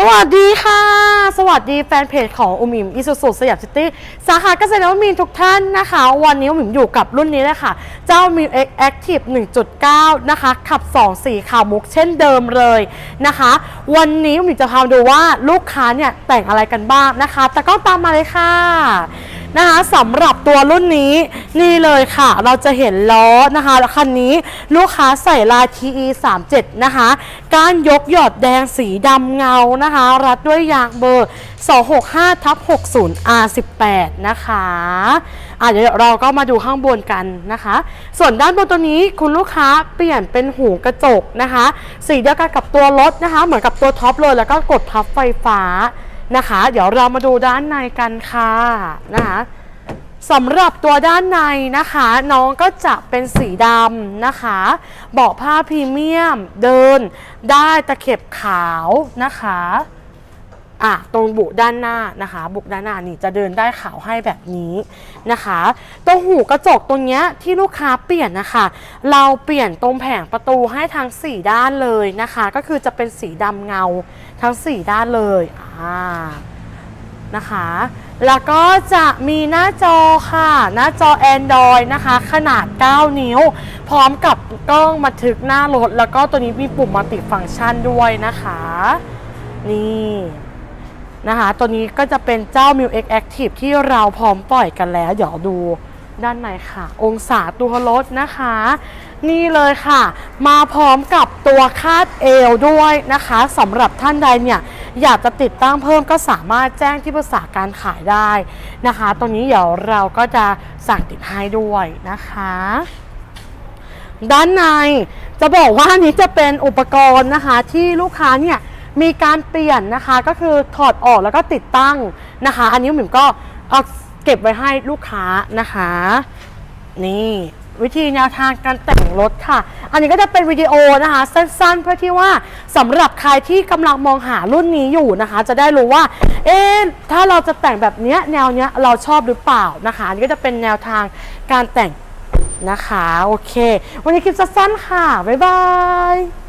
สวัสดีค่ะ สวัสดีแฟนเพจของอุมอิมอิสุสุสยามซิตี้สาขาเกษตรนวมินทร์ทุกท่านนะคะ วันนี้อุมอิมอยู่กับรุ่นนี้เลยค่ะ เจ้ามิวเอ็กแอคทีฟ1.9 นะคะ ขับ2สีขาวมุกเช่นเดิมเลยนะคะ วันนี้อุมอิมจะพามาดูว่าลูกค้าเนี่ยแต่งอะไรกันบ้างนะคะ แต่ก็ตามมาเลยค่ะ นะคะสำหรับตัวรุ่นนี้นี่เลยค่ะ เราจะเห็นล้อนะคะคันนี้ลูกค้าใส่ลาย TE 37นะคะกานยกหยอดแดงสีดำเงานะคะ รัดด้วยยางเบอร์ 265ทับ60 R18 นะคะอะเดี๋ยวเราก็มาดูข้างบนกันนะคะ ส่วนด้านบนตัวนี้คุณลูกค้าเปลี่ยนเป็นหูกระจกนะคะ สีเดียวกันกับตัวรถนะคะ เหมือนกับตัวท็อปเลยแล้วก็กดพับไฟฟ้า นะคะ เดี๋ยวเรามาดูด้านในกันค่ะนะคะสำหรับตัวด้านในนะคะ น้องก็จะเป็นสีดำนะคะเบาะผ้าพรีเมียม เดิน ได้ตะเข็บขาวนะคะ อะตรงบุด้านหน้านะคะ บุด้านหน้านี่จะเดินได้ขาวให้แบบนี้นะคะตรงหูกระจกตรงเนี้ยที่ลูกค้าเปลี่ยนนะคะ เราเปลี่ยนตรงแผงประตูให้ทั้ง 4 ด้านเลยนะคะ ก็คือจะเป็นสีดำเงาทั้ง 4 ด้านเลยอ่านะคะ แล้วก็จะมีหน้าจอค่ะ หน้าจอ Android นะคะ ขนาด 9 นิ้ว พร้อมกับกล้องบันทึกหน้ารถ แล้วก็ตัวนี้มีปุ่มมัลติฟังก์ชันด้วยนะคะ นี่ นะคะ ตัวนี้ก็จะเป็นเจ้า m i l X Active ที่เราพร้อมปล่อยกันแล้ว เดี๋ยวดูด้านในค่ะ องศาตัวรถนะคะ นี่เลยค่ะ มาพร้อมกับตัวคาดเอวด้วยนะคะสำหรับท่านใดเนี่ยอยากจะติดตั้งเพิ่มก็สามารถแจ้งที่ปรึกษาการขายได้นะคะ ตรงนี้เดี๋ยวเราก็จะสั่งติดให้ด้วยนะคะ ด้านในจะบอกว่านนี้จะเป็นอุปกรณ์นะคะที่ลูกค้าเนี่ย มีการเปลี่ยนนะคะก็คือถอดออกแล้วก็ติดตั้งนะคะ อันนี้หมิมก็เอาเก็บไว้ให้ลูกค้านะคะ นี่วิธีแนวทางการแต่งรถค่ะ อันนี้ก็จะเป็นวิดีโอนะคะ สั้นๆ เพื่อที่ว่าสำหรับใครที่กำลังมองหารุ่นนี้อยู่นะคะ จะได้รู้ว่า เอ๊ะถ้าเราจะแต่งแบบเนี้ยแนวเนี้ยเราชอบหรือเปล่านะคะ อันนี้ก็จะเป็นแนวทางการแต่งนะคะ โอเค วันนี้คลิปสั้นๆค่ะ บ๊ายบาย